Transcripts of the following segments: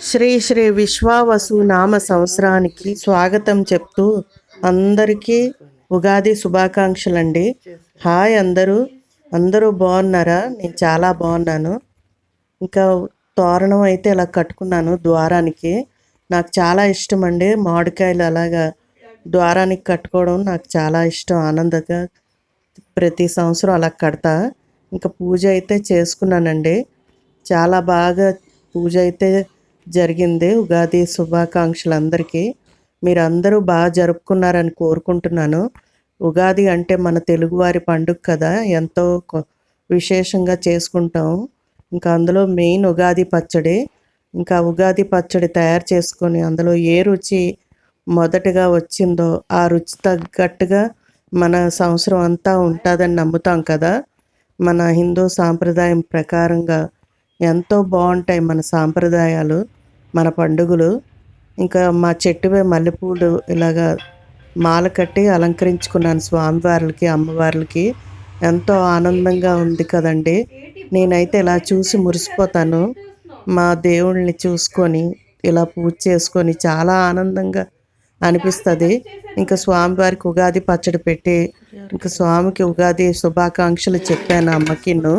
శ్రీ శ్రీ విశ్వావసు నామ సంవత్సరానికి స్వాగతం చెప్తూ అందరికీ ఉగాది శుభాకాంక్షలు అండి హాయ్ అందరూ. అందరూ బాగున్నారా? నేను చాలా బాగున్నాను. ఇంకా తోరణం అయితే ఇలా కట్టుకున్నాను ద్వారానికి. నాకు చాలా ఇష్టం అండి మామిడికాయలు అలాగా ద్వారానికి కట్టుకోవడం. నాకు చాలా ఇష్టం. ఆనందంగా ప్రతి సంవత్సరం అలా కడతా. ఇంకా పూజ అయితే చేసుకున్నానండి. చాలా బాగా పూజ అయితే జరిగింది ఉగాది శుభాకాంక్షలు అందరికీ. మీరు అందరూ బాగా జరుపుకున్నారని కోరుకుంటున్నాను. ఉగాది అంటే మన తెలుగువారి పండుగ కదా ఎంతో కొ- విశేషంగా చేసుకుంటాం. ఇంకా అందులో మెయిన్ ఉగాది పచ్చడి. ఇంకా ఉగాది పచ్చడి తయారు చేసుకొని అందులో ఏ రుచి మొదటగా వచ్చిందో ఆ రుచి తగ్గట్టుగా మన సంవత్సరం అంతా ఉంటుందని నమ్ముతాం కదా. మన హిందూ సాంప్రదాయం ప్రకారంగా ఎంతో బాగుంటాయి మన సాంప్రదాయాలు. మన పండుగలు ఇంకా మా చెట్టుపై మల్లెపూలు ఇలాగా మాల కట్టి అలంకరించుకున్నాను స్వామివార్లకి అమ్మవార్లకి. ఎంతో ఆనందంగా ఉంది కదండి. నేనైతే ఇలా చూసి మురిసిపోతాను. మా దేవుళ్ళని చూసుకొని ఇలా పూజ చేసుకొని చాలా ఆనందంగా అనిపిస్తుంది. ఇంకా స్వామివారికి ఉగాది పచ్చడి పెట్టి ఇంకా స్వామికి ఉగాది శుభాకాంక్షలు చెప్పాను అమ్మకిను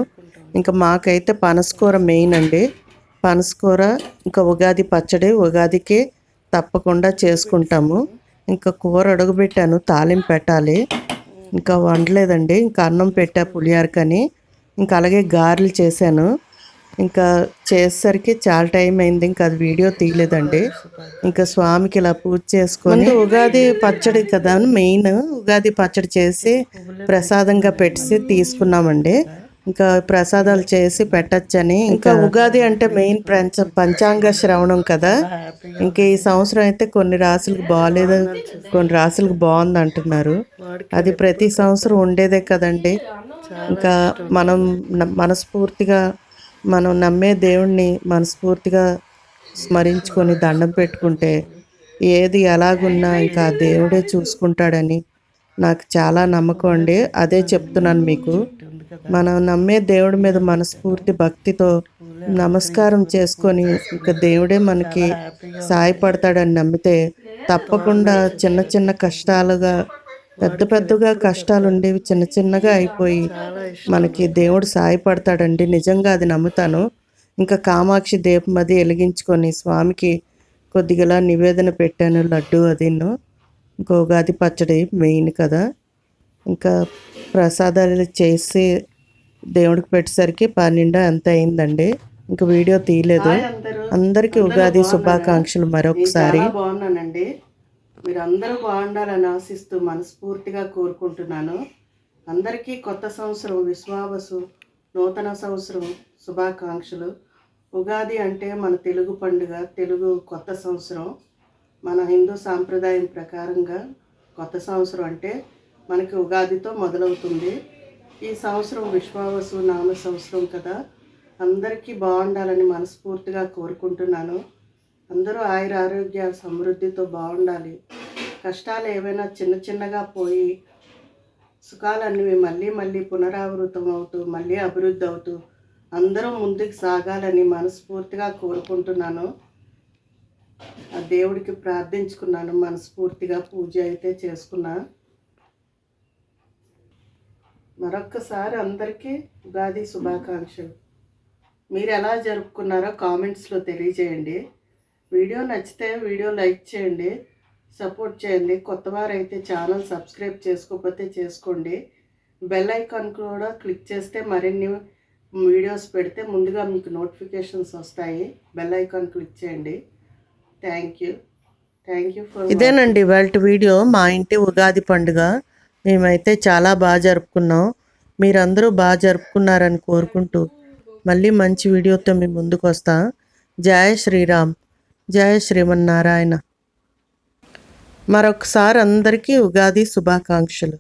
ఇంకా మాకైతే పనసకూర మెయిన్ అండి. పనసకూర ఇంకా ఉగాది పచ్చడి ఉగాదికి తప్పకుండా చేసుకుంటాము. ఇంకా కూర అడుగుపెట్టాను తాలింపు పెట్టాలి. ఇంకా వండలేదండి ఇంకా అన్నం పెట్టా పులియారకని ఇంకా అలాగే గారెలు చేశాను. ఇంకా చేసేసరికి చాలా టైం అయింది ఇంకా అది వీడియో తీయలేదండి. ఇంకా స్వామికి ఇలా పూజ చేసుకొని ఉగాది పచ్చడి కదా మెయిన్ ఉగాది పచ్చడి చేసి ప్రసాదంగా పెట్టి తీసుకున్నామండి. ఇంకా ప్రసాదాలు చేసి పెట్టచ్చని. ఇంకా ఉగాది అంటే మెయిన్ పంచ పంచాంగ శ్రవణం కదా. ఇంకా ఈ సంవత్సరం అయితే కొన్ని రాసులకు బాగాలేదు కొన్ని రాసులకు బాగుంది అంటున్నారు అది ప్రతి సంవత్సరం ఉండేదే కదండి. ఇంకా మనం మనస్ఫూర్తిగా మనం నమ్మే దేవుణ్ణి మనస్ఫూర్తిగా స్మరించుకొని దండం పెట్టుకుంటే ఏది ఎలాగున్నా ఇంకా దేవుడే చూసుకుంటాడని నాకు చాలా నమ్మకం అండి. అదే చెప్తున్నాను మీకు. మనం నమ్మే దేవుడి మీద మనస్ఫూర్తి భక్తితో నమస్కారం చేసుకొని ఇక దేవుడే మనకి సాయపడతాడని నమ్మితే తప్పకుండా చిన్న చిన్న కష్టాలుగా పెద్ద పెద్దగా కష్టాలు ఉండేవి చిన్న చిన్నగా అయిపోయి మనకి దేవుడు సాయపడతాడండి. నిజంగా అది నమ్ముతాను. ఇంకా కామాక్షి దీపం అది వెలిగించుకొని స్వామికి కొద్దిగా నివేదన పెట్టాను లడ్డు అదిను. ఇంకో ఉగాది పచ్చడి మెయిన్ కదా. ఇంకా ప్రసాదాలు చేసి దేవుడికి పెట్టేసరికి పన్నెండు ఎంత అయిందండి. ఇంకా వీడియో తీయలేదు. అందరికీ ఉగాది శుభాకాంక్షలు మరొకసారి. బాగున్నానండి. మీరు అందరూ బాగుండాలని ఆశిస్తూ మనస్ఫూర్తిగా కోరుకుంటున్నాను. అందరికీ కొత్త సంవత్సరం విశ్వావసు నూతన సంవత్సరం శుభాకాంక్షలు. ఉగాది అంటే మన తెలుగు పండుగ తెలుగు కొత్త సంవత్సరం. మన హిందూ సాంప్రదాయం ప్రకారంగా కొత్త సంవత్సరం అంటే మనకి ఉగాదితో మొదలవుతుంది. ఈ సంవత్సరం విశ్వావసు నామ సంవత్సరం కదా. అందరికీ బాగుండాలని మనస్ఫూర్తిగా కోరుకుంటున్నాను. అందరూ ఆయుర ఆరోగ్య సమృద్ధితో బాగుండాలి. కష్టాలు ఏవైనా చిన్న చిన్నగా పోయి సుఖాలన్నీ మళ్ళీ మళ్ళీ పునరావృతం అవుతూ మళ్ళీ అభివృద్ధి అవుతూ అందరూ ముందుకు సాగాలని మనస్ఫూర్తిగా కోరుకుంటున్నాను. ఆ దేవుడికి ప్రార్థించుకున్నాను. మనస్ఫూర్తిగా పూజ అయితే చేసుకున్నా. మరొక్కసారి అందరికీ ఉగాది శుభాకాంక్షలు. మీరు ఎలా జరుపుకున్నారో కామెంట్స్లో తెలియజేయండి. వీడియో నచ్చితే వీడియో లైక్ చేయండి సపోర్ట్ చేయండి. కొత్త వారైతే ఛానల్ సబ్స్క్రైబ్ చేసుకోకపోతే చేసుకోండి. బెల్ ఐకాన్ కూడా క్లిక్ చేస్తే మరిన్ని వీడియోస్ పెడితే ముందుగా మీకు నోటిఫికేషన్స్ వస్తాయి. బెల్ ఐకాన్ క్లిక్ చేయండి. Thank you. Thank you for ఇదేనండి వాళ్ళ వీడియో మా ఇంటి ఉగాది పండుగ. మేమైతే చాలా బాగా జరుపుకున్నాం. మీరందరూ బాగా జరుపుకున్నారని కోరుకుంటూ మళ్ళీ మంచి వీడియోతో మీ ముందుకు వస్తా. జయ శ్రీరామ్. జయ శ్రీమన్నారాయణ. మరొకసారి అందరికీ ఉగాది శుభాకాంక్షలు.